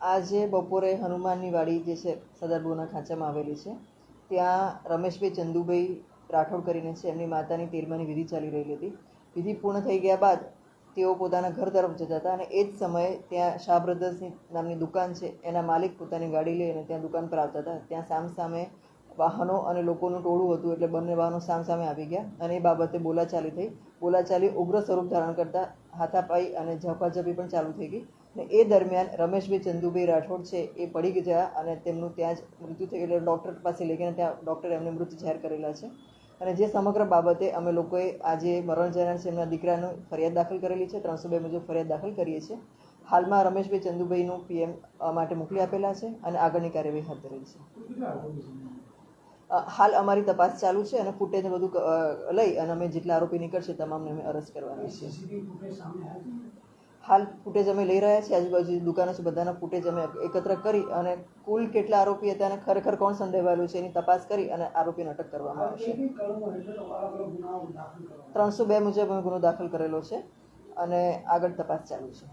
આજે બપોરે હનુમાનની વાડી જે છે સદરબોના ખાંચામાં આવેલી છે. ત્યાં રમેશભાઈ ચંદુભાઈ રાઠોડ કરીને છે, એમની માતાની તેરમાની વિધિ ચાલી રહેલી હતી. વિધિ પૂર્ણ થઈ ગયા બાદ તેઓ પોતાના ઘર તરફ જતા હતા અને એ જ સમયે ત્યાં શાહ બ્રધર્સની નામની દુકાન છે, એના માલિક પોતાની ગાડી લઈ અને ત્યાં દુકાન પર આવતા હતા. ત્યાં સામ સામે વાહનો અને લોકોનું ટોળું હતું એટલે બંને વાહનો સામ સામે આવી ગયા અને એ બાબતે બોલાચાલી થઈ. બોલાચાલી ઉગ્ર સ્વરૂપ ધારણ કરતા હાથાપાઈ અને ઝપાઝપી પણ ચાલુ થઈ ગઈ. અને એ દરમિયાન રમેશભાઈ ચંદુભાઈ રાઠોડ છે, એ પડી ગયા અને તેમનું ત્યાં જ મૃત્યુ થઈ એટલે ડૉક્ટર પાસે લઈ ગયા ત્યાં ડૉક્ટરે એમને મૃત જાહેર કરેલા છે. અને જે સમગ્ર બાબતે અમે લોકોએ આજે મરણ જનાર છે એમના દીકરાનું ફરિયાદ દાખલ કરેલી છે. ત્રણસો બે મુજબ ફરિયાદ દાખલ કરીએ છીએ. હાલમાં રમેશભાઈ ચંદુભાઈનું પીએમ માટે મોકલી આપેલા છે અને આગળની કાર્યવાહી હાથ ધરેલી છે. હાલ અમારી તપાસ ચાલુ છે અને ફૂટેજ બધું લઈ અને અમે જેટલા આરોપી નીકળશે તમામને અમે અરેસ્ટ કરવાના છીએ. હાલ ફૂટેજ અમે લઈ રહ્યા છીએ, આજુબાજુ દુકાનો છે, બધાના ફૂટેજ અમે એકત્ર કરી અને કુલ કેટલા આરોપી હતા અને ખરેખર કોણ સંડોવાયેલું છે એની તપાસ કરી અને આરોપીને અટક કરવામાં આવશે ત્રણસો બે મુજબ અમે ગુનો દાખલ કરેલો છે અને આગળ તપાસ ચાલુ છે.